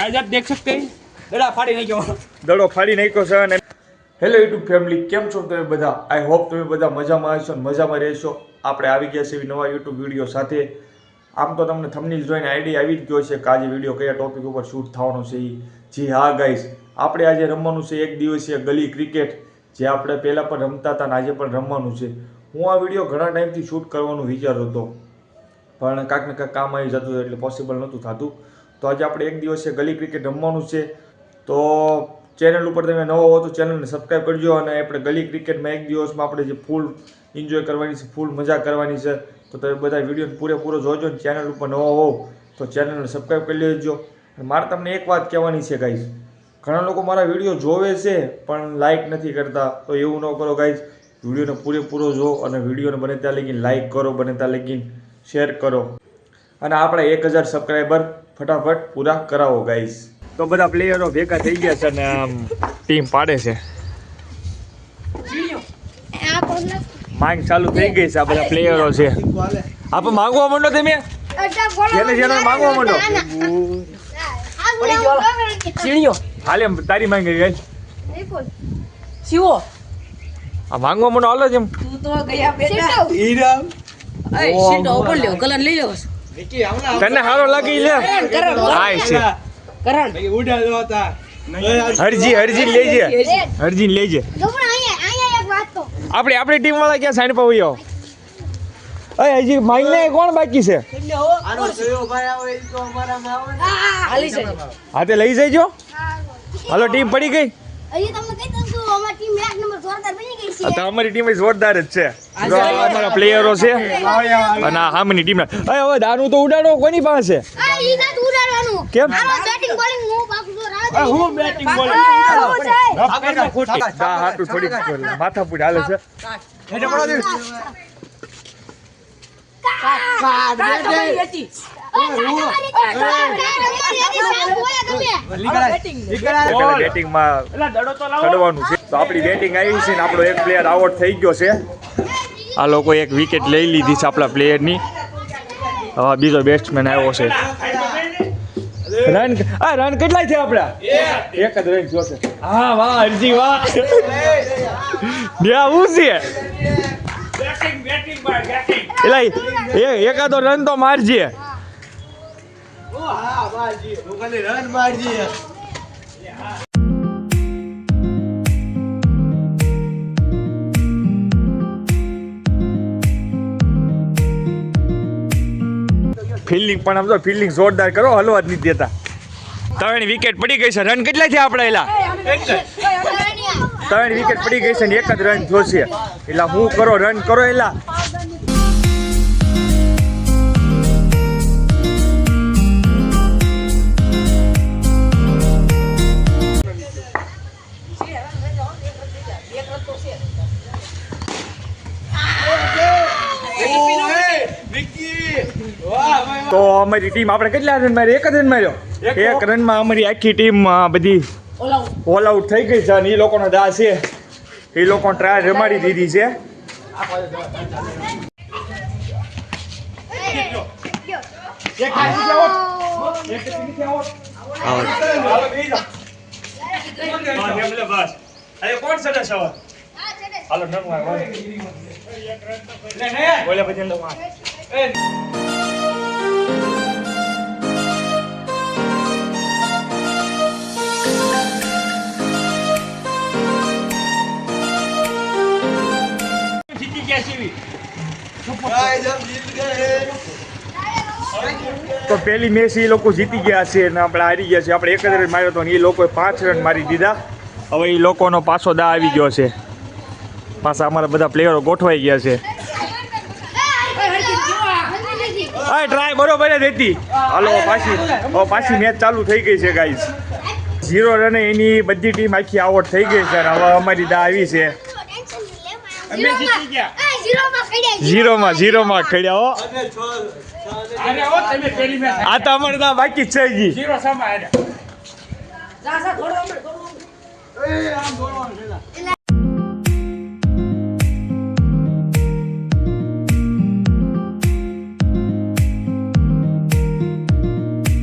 आज आप देख सकते हैं દડા ફાડી નાખ્યો દડો ફાડી નાખ્યો છે અને હેલો યુટ્યુબ ફેમિલી કેમ છો તમે બધા આઈ હોપ તમે બધા મજામાં હશો અને મજામાં રહેશો આપણે આવી ગયા છે એવી નવા યુટ્યુબ વિડીયો સાથે આમ તો તમને થમનીલ જોઈને આઈડિયા આવી જ ગયો છે કે આજે વિડીયો કયા ટોપિક ઉપર શૂટ થવાનો છે ઈ. જી હા ગાઈસ આપણે આજે રમવાનું છે એક દિવસીય ગલી ક્રિકેટ જે આપણે પહેલાં પણ રમતા હતા અને આજે પણ રમવાનું છે હું આ વિડીયો ઘણા ટાઈમથી શૂટ કરવાનું વિચારતો હતો પણ કાંઈક ને કાંઈક કામ આવી જતું હતું એટલે પોસિબલ નહોતું થતું તો આજે આપણે એક દિવસે ગલી ક્રિકેટ રમવાનું છે. તો ચેનલ ઉપર તમે નવો હો તો ચેનલને સબસ્ક્રાઈબ કરજો અને આપણે ગલી ક્રિકેટમાં એક દિવસમાં આપણે જે ફૂલ એન્જોય કરવાની છે ફૂલ મજા કરવાની છે, તો તમે બધા વીડિયો પૂરેપૂરો જોજો ને ચેનલ ઉપર નવો હોવ તો ચેનલને સબસ્ક્રાઈબ કરી લેજો. અને મારે તમને એક વાત કહેવાની છે ગાઈઝ ઘણા લોકો મારા વીડિયો જોવે છે પણ લાઈક નથી કરતા. તો એવું ન કરો ગાઈઝ વિડીયોને પૂરેપૂરો જો અને વિડીયોને બને ત્યાં લગીને લાઈક કરો, બને ત્યાં લગીને શેર કરો. અને આપણે એક હજાર સબસ્ક્રાઈબર ફટાફટ પૂરા કરાવો ગાઈસ તો બધા પ્લેયરો ભેગા થઈ ગયા છે અને આમ ટીમ પાડે છે. માંગ ચાલુ થઈ ગઈ છે આ બધા પ્લેયરો છે. આપ માંગવા માંડો તમે? જેને જેને માંગવા માંડો. સીણીઓ હાલે તારી માંગી ગઈ શિવો. આ માંગવા માંડો હાલો જેમ. તું તો ગયા બેટા. ઈરામ એ શીટો ઉપર લ્યો કલર લઈ લ્યો તને હારો લાગી લે આય છે. કરણ. ઉડા દો હતા. હરજી હરજી લેજે હરજી લેજે આપણે આપણી ટીમ વાળા ક્યાં સાઈડ પાવી આવો અરે હજી માઈને કોણ બાકી છે? હાથે લઈ જઈજો હાલો ટીમ પડી ગઈ. અમારી ટીમ જોરદાર જ છે અમારા પ્લેયરો છે અને આ સામેની ટીમ હવે દારૂ તો ઉડાડો કોની પાસે કેમ હું બેટિંગ બોલ દા માથા પૂડ હાલે છે પડો આપણી બેટિંગ આવી છે ને આપણો એક પ્લેયર આઉટ થઈ ગયો છે. આ લોકો એક વિકેટ લઈ લીધી છે આપણા પ્લેયરની હવે બીજો બેટ્સમેન આવ્યો છે. રન આ રન કેટલા છે આપણા? એક. જ રન થયો છે. હા વાહ હરજી વાહ. બે આવું છે એલા એ એકાદો રન તો મારજે. ઓ ફિલ્ડિંગ પણ આમ તો ફિલ્ડિંગ જોરદાર કરો હલવા જ નથી દેતા. ત્રણ વિકેટ પડી ગઈ છે રન કેટલા છે આપણે એલા? ત્રણ વિકેટ પડી ગઈ છે ને એક જ રન જોશે. એટલે હું કરો રન કરો એલા? તો અમારી ટીમ આપણે કેટલા રન માર્યો? એક જ રન માર્યો? એક રનમાં અમારી આખી ટીમ બધી ओला ઓલ આઉટ થઈ ગઈ છે અને એ લોકોનો દા છે. એ લોકો ટ્રાય રમાડી દીધી છે. કોણ સડે છે હાલો નરવા બોલે જીતી પહેલી મેચ એ લોકો જીતી ગયા છે અને આપણે હારી ગયા છે. આપણે એક જ રન માર્યો હતો અને એ લોકોએ પાંચ રન મારી દીધા. હવે એ લોકોનો પાછો દા આવી ગયો છે. પાછા અમારા બધા પ્લેયરો ગોઠવાઈ ગયા છે. હા ટ્રાય બરોબર જ હતી. હાલો પાછી હવે પાછી મેચ ચાલુ થઈ ગઈ છે ગાઈઝ ઝીરો રને એની બધી ટીમ આખી આઉટ થઈ ગઈ છે અને હવે અમારી દા આવી છે. ઝીરોમાં ઝીરોમાં ખેડ્યા. આ તો અમારે તો બાકી છે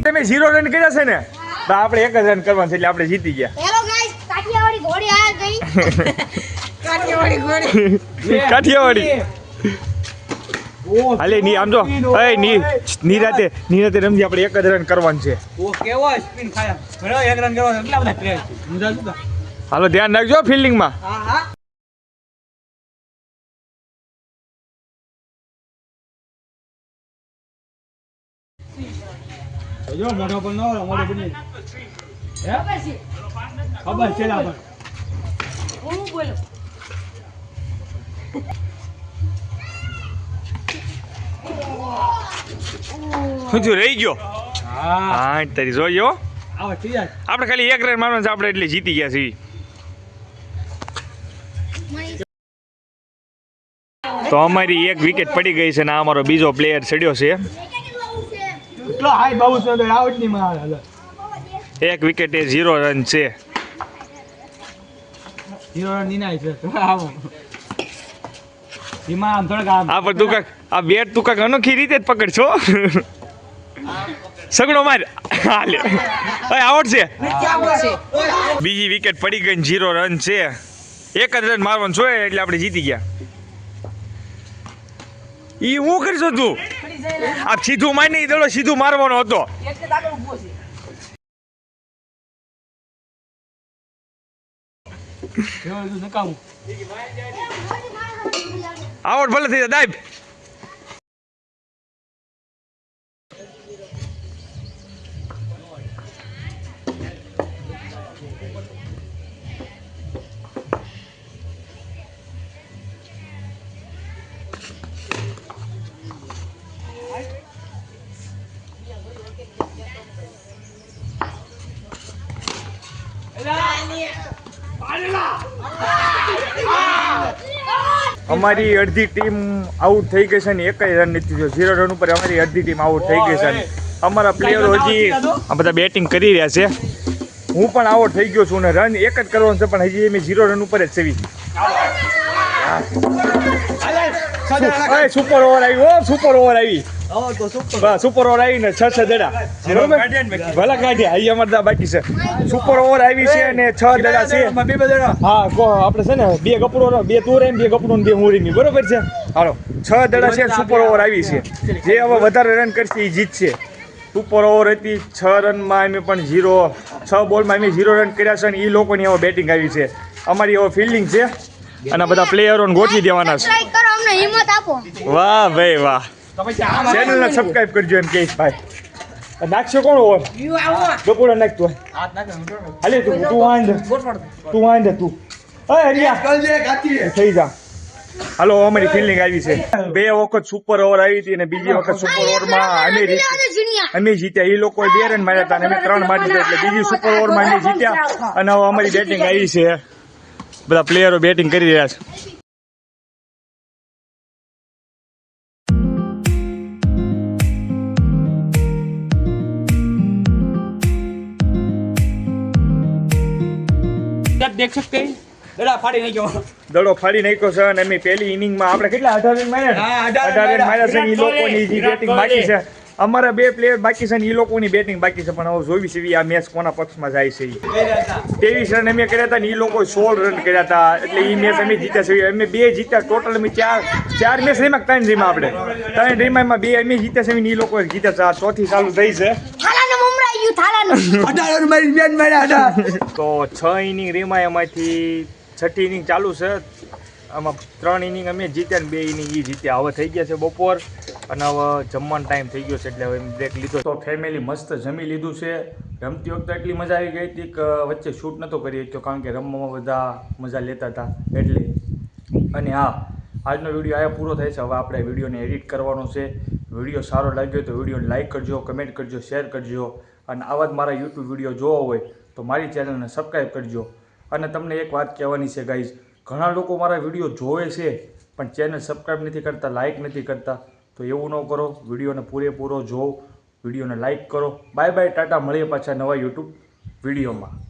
તમે ઝીરો રન કર્યા છે ને? તો આપણે એક જ રન કરવાનું છે એટલે આપણે જીતી ગયા. હેલો ગાઈસ કાઠિયાવાડી ઘોડી આ ગઈ કાઠિયાવાડી હાલે ની આમ જો. એ ની નિરાતે નિરાતે રમજી આપણે એક જ રન કરવાનું છે. ઓ કેવો સ્પિન ખાયા. બરાબર એક રન કરવાનો એટલા બધા પ્લેયર છે? સમજા હાલો ધ્યાન રાખજો ફિલ્ડિંગમાં. હા હા. જો મોઢો પણ ન હોય મોઢો બની હે? ખબર છે હું બોલો? થયું રહી ગયો? હા. તારી જોયો આપણે ખાલી એક રન મારવાનું છે આપણે એટલે જીતી ગયા છીએ. તો અમારી એક વિકેટ પડી ગઈ છે ને અમારો બીજો પ્લેયર ચડ્યો છે. એક વિકેટ વિકેટે ઝીરો રન છે. હીરો રન છે હિમા આમ થોડાક આ પર તું કાક આ બેટ તું કાક અનોખી રીતે જ પકડશો? સગડો માર. હાલે. ઓય આઉટ છે બીજી વિકેટ પડી ગઈ ઝીરો રન છે. એક જ રન મારવાનું છે એટલે આપણે જીતી ગયા. ઈ હું કરશો તું? આ સીધું માર નહીં દડો સીધું મારવાનો હતો. છે. નકામું. આઉટ ભલે થઈ જાય અમારી અડધી ટીમ આઉટ થઈ ગઈ છે ને એકાઈ રન નથી થયો. ઝીરો રન ઉપર અમારી અડધી ટીમ આઉટ થઈ ગઈ છે ને. અમારા પ્લેયરો હજી આ બધા બેટિંગ કરી રહ્યા છે. હું પણ આઉટ થઈ ગયો છું ને. રન એક જ કરવાનો છે પણ હજી અમે ઝીરો રન ઉપર જ સેવી સુપર ઓવર આવી ઓ સુપર ઓવર આવી. સુપર. સુપર ઓવર આવી ને છ છ દડા. બરોબર? ભલા કાઢ્યા અહીં અમારે દા બાકી છે. સુપર ઓવર આવી છે ને છ દડા છે. બે હા કો આપણે છે ને બે કપડો બે તું રહી બે કપડો બે હું રહી બરોબર છે? હાલો છ દડા છે સુપર ઓવર આવી છે. જે હવે વધારે રન કરશે એ જીતશે સુપર ઓવર હતી છ રનમાં અમે પણ ઝીરો છ બોલમાં અમે ઝીરો રન કર્યા છે અને એ લોકોની હવે બેટિંગ આવી છે. અમારી હવે ફિલ્ડિંગ છે. અને બધા પ્લેયરોને ગોઠવી દેવાના છે. અમને હિંમત આપો. વાહ ભાઈ વાહ. ચેનલ ને સબસ્ક્રાઇબ કરજો એમ કહીશ ભાઈ. નાખશો કોણ હોય બપોરે નાખ તું. હાથ નાખે હું જોડું. હાલે તું તું વાંધ. તું વાંધ તું. થઈ જા. હાલો અમારી ફિલ્ડિંગ આવી છે. બે વખત સુપર ઓવર આવી હતી અને બીજી વખત સુપર ઓવરમાં અમે જીત્યા અમે જીત્યા. એ લોકો બે રન માર્યા હતા અને અમે ત્રણ મારી દીધા એટલે બીજી સુપર ઓવરમાં અમે જીત્યા. અને હવે અમારી બેટિંગ આવી છે. બધા પ્લેયરો બેટિંગ કરી રહ્યા છે. देख सकते हैं दड़ा फाड़ी नहीं गयो દડો ફાડી નાખ્યો છે અને અમે પહેલી ઇનિંગમાં આપણે કેટલા અઢાર રન માર્યા હા, ને? અઢાર અઢાર રન રન માર્યા છે ને એ વિરાટ લોકોની જે કોહલી, બેટિંગ બાકી છે અમારા બે પ્લેયર બાકી છે ને એ લોકોની બેટિંગ બાકી છે પણ હવે જોવી છે આ મેચ કોના પક્ષમાં જાય છે ઈ. ત્રેવીસ રન અમે કર્યા હતા ને એ લોકો સોળ રન કર્યા હતા એટલે એ મેચ અમે જીત્યા છે અમે બે જીત્યા ટોટલ અમે ચાર ચાર મેચ રમ્યા કે ત્રણ રમ્યા આપણે ત્રણ રમ્યામાં બે અમે જીત્યા છે ને એ લોકો જીત્યા છે આ ચોથી ચાલુ થઈ છે થાલાનું થાલાનું અઢાર મારી બેન માર્યા અઢાર તો છ ઇનિંગ રેમાય એમાંથી છઠ્ઠી ઇનિંગ ચાલુ છે. આમાં ત્રણ ઇનિંગ અમે જીત્યા ને બે ઇનિંગ એ જીત્યા. હવે થઈ ગયા છે બપોર અને હવે જમવાનો ટાઈમ થઈ ગયો છે એટલે હવે બ્રેક લીધો તો ફેમિલી મસ્ત જમી લીધું છે. રમતી વખતે એટલી મજા આવી ગઈ હતી કે વચ્ચે શૂટ નહોતો કરી શક્યો કારણ કે રમવામાં બધા મજા લેતા હતા એટલે. અને હા આજનો વીડિયો આયા પૂરો થાય છે. હવે આપણે વિડીયોને એડિટ કરવાનો છે. વીડિયો સારો લાગ્યો તો વિડીયોને લાઇક કરજો કમેન્ટ કરજો શેર કરજો. અને આવા જ મારા યુટ્યુબ વીડિયો જોવા હોય તો મારી ચેનલને સબસ્ક્રાઈબ કરજો. અને તમને એક વાત કહેવાની છે ગાઈઝ ઘણા લોકો મારા વીડિયો જોવે છે, પણ ચેનલ સબસ્ક્રાઈબ નથી કરતા લાઇક નથી કરતા. તો એવું ન કરો વિડીયોને પૂરેપૂરો જોવો વિડીયોને લાઇક કરો. Bye bye tata. મળીએ પાછા નવા યુટ્યુબ વિડીયોમાં